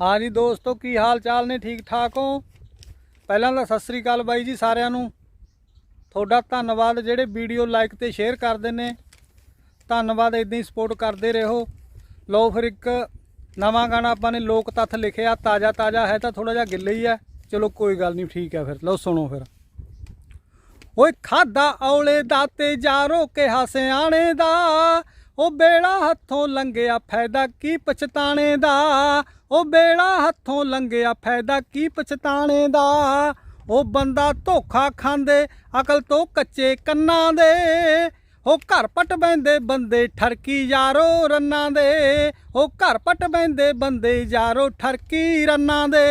ਹਾਂਜੀ ਦੋਸਤੋ, ਕੀ ਹਾਲ ਚਾਲ ਨੇ? ਠੀਕ ਠਾਕ ਹੋ? ਪਹਿਲਾਂ ਤਾਂ ਸਤਿ ਸ੍ਰੀ ਅਕਾਲ ਬਾਈ ਜੀ ਸਾਰਿਆਂ ਨੂੰ। ਤੁਹਾਡਾ ਧੰਨਵਾਦ ਜਿਹੜੇ ਵੀਡੀਓ ਲਾਈਕ ਤੇ ਸ਼ੇਅਰ ਕਰਦੇ ਨੇ। ਧੰਨਵਾਦ ਇਦਾਂ ਹੀ ਸਪੋਰਟ ਕਰਦੇ ਰਹੋ। ਲਓ ਫਿਰ ਇੱਕ ਨਵਾਂ ਗਾਣਾ ਆਪਾਂ ਨੇ ਲੋਕ ਤੱਥ ਲਿਖਿਆ ਤਾਜ਼ਾ ਤਾਜ਼ਾ ਹੈ ਤਾਂ ਥੋੜਾ ਜਿਹਾ ਗਿੱਲੇ ਹੀ ਹੈ। ਚਲੋ ਕੋਈ ਗੱਲ ਨਹੀਂ, ਠੀਕ ਹੈ ਫਿਰ। ਲਓ ਸੁਣੋ ਫਿਰ। ਓਏ ਖਾਦਾ ਔਲੇ ਦਾ ਤੇ ਜਾਰੋ ਕਿਹਾ ਸਿਆਣੇ ਦਾ। ਉਹ ਬੇੜਾ ਹੱਥੋਂ ਲੰਘਿਆ ਫਾਇਦਾ ਕੀ ਪਛਤਾਣੇ ਦਾ? ਉਹ ਬੇੜਾ ਹੱਥੋਂ ਲੰਘਿਆ ਫਾਇਦਾ ਕੀ ਪਛਤਾਣੇ ਦਾ? ਉਹ ਬੰਦਾ ਧੋਖਾ ਖਾਂਦੇ, ਅਕਲ ਤੋਂ ਕੱਚੇ ਕੰਨਾਂ ਦੇ। ਉਹ ਘਰ ਪਟ ਬੈਂਦੇ ਬੰਦੇ ਠਰਕੀ ਯਾਰੋ ਰੰਨਾਂ ਦੇ। ਉਹ ਘਰ ਪਟ ਬੈਂਦੇ ਬੰਦੇ ਯਾਰੋ ਠਰਕੀ ਰੰਨਾਂ ਦੇ।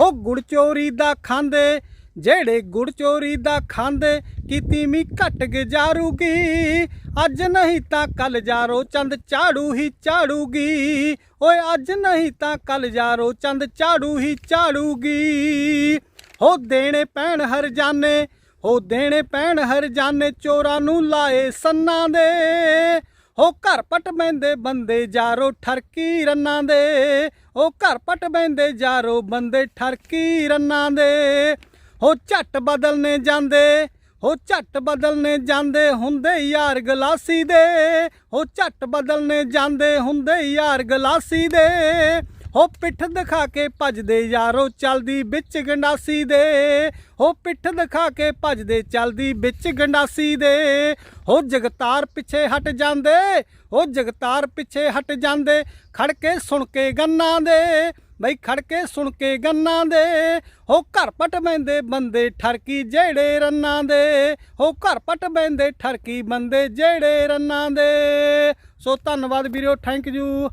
ਉਹ ਗੁੜ ਚੋਰੀ ਦਾ ਖਾਂਦੇ ਜਿਹੜੇ ਗੁੜ ਚੋਰੀ ਦਾ ਖਾਂਦੇ, ਕੀਤੀ ਮੀ ਘਟ ਗੁਜ਼ਾਰੂਗੀ ਅੱਜ ਨਹੀਂ ਤਾਂ ਕੱਲ ਜਾਰੋ ਚੰਦ ਝਾੜੂ ਹੀ ਝਾੜੂਗੀ। ਓਏ ਅੱਜ ਨਹੀਂ ਤਾਂ ਕੱਲ ਜਾਰੋ ਚੰਦ ਝਾੜੂ ਹੀ ਝਾੜੂਗੀ। ਹੋ ਦੇਣੇ ਪੈਣ ਹਰ ਜਾਣੇ ਹੋ ਦੇਣੇ ਪੈਣ ਹਰ ਜਾਣੇ ਚੋਰਾਂ ਨੂੰ ਲਾਏ ਸੰਨਾਂ ਦੇ। ਹੋ ਘਰ ਪਟ ਬੈਂਦੇ ਬੰਦੇ ਜਾਰੋ ਠਰਕੀ ਰੰਨਾਂ ਦੇ। ਉਹ ਘਰ ਪਟ ਬੈਂਦੇ ਜਾਰੋ ਬੰਦੇ ਠਰਕੀ ਰੰਨਾਂ ਦੇ। ਹੋ ਝੱਟ ਬਦਲਨੇ ਜਾਂਦੇ, ਹੋ ਝੱਟ ਬਦਲਨੇ ਜਾਂਦੇ ਹੁੰਦੇ ਯਾਰ ਗਲਾਸੀ ਦੇ। ਹੋ ਝੱਟ ਬਦਲਨੇ ਜਾਂਦੇ ਹੁੰਦੇ ਯਾਰ ਗਲਾਸੀ ਦੇ। ਹੋ ਪਿੱਠ ਦਿਖਾ ਕੇ ਭਜਦੇ ਯਾਰੋ ਚਲਦੀ ਵਿੱਚ ਗੰਡਾਸੀ ਦੇ। ਹੋ ਪਿੱਠ ਦਿਖਾ ਕੇ ਭੱਜਦੇ ਚਲਦੀ ਵਿੱਚ ਗੰਡਾਸੀ ਦੇ। ਹੋ ਜਗਤਾਰ ਪਿੱਛੇ ਹਟ ਜਾਂਦੇ, ਹੋ ਜਗਤਾਰ ਪਿੱਛੇ ਹਟ ਜਾਂਦੇ ਖੜ ਕੇ ਸੁਣ ਕੇ ਗੰਨਾਂ ਦੇ। ਬਈ ਖੜ ਕੇ ਸੁਣ ਕੇ ਗੰਨਾਂ ਦੇ। ਹੋ ਘਰ ਪਟ ਬੈਂਦੇ ਬੰਦੇ ਠਰਕੀ ਜਿਹੜੇ ਰੰਨਾਂ ਦੇ। ਹੋ ਘਰ ਪਟ ਬੈਂਦੇ ਠਰਕੀ ਬੰਦੇ ਜਿਹੜੇ ਰੰਨਾਂ ਦੇ। ਸੋ ਧੰਨਵਾਦ ਵੀਰੋ ਥੈਂਕ ਯੂ